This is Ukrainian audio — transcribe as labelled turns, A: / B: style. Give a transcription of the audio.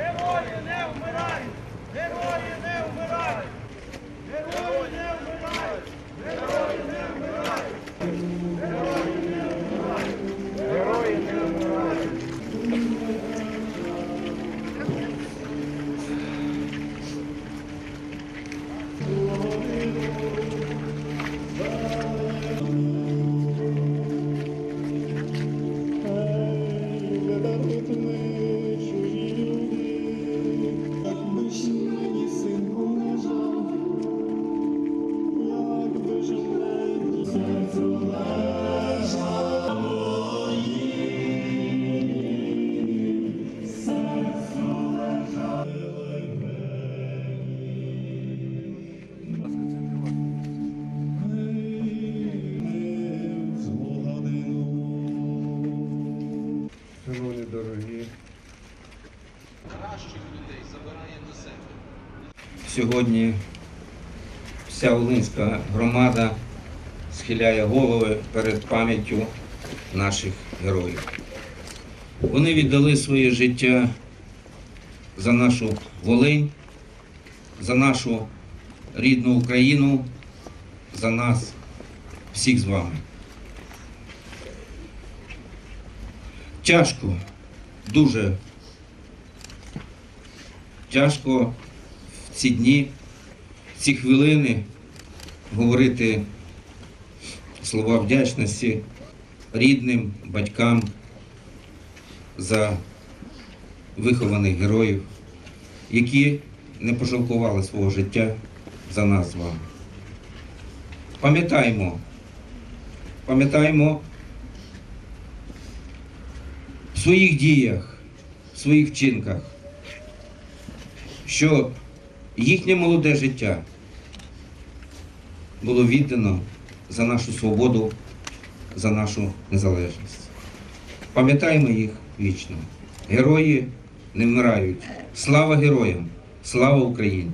A: Герої не вмирають! Герої не вмирають! Герої не вмирають! Герої не вмирають! Герої не вмирають! Герої не вмирають! Hey, let out with me. шановні дорогі.
B: Сьогодні вся Олинська громада схиляє голови перед пам'яттю наших героїв. Вони віддали своє життя за нашу Волинь, за нашу рідну Україну, за нас всіх з вами. Тяжко, дуже тяжко в ці дні, в ці хвилини говорити слова вдячності рідним, батькам за вихованих героїв, які не пожалкували свого життя за нас з вами. Пам'ятаємо, пам'ятаємо в своїх діях, в своїх вчинках, що їхнє молоде життя було віддано за нашу свободу, за нашу незалежність. Пам'ятаємо їх вічно. Герої не вмирають. Слава героям! Слава Україні!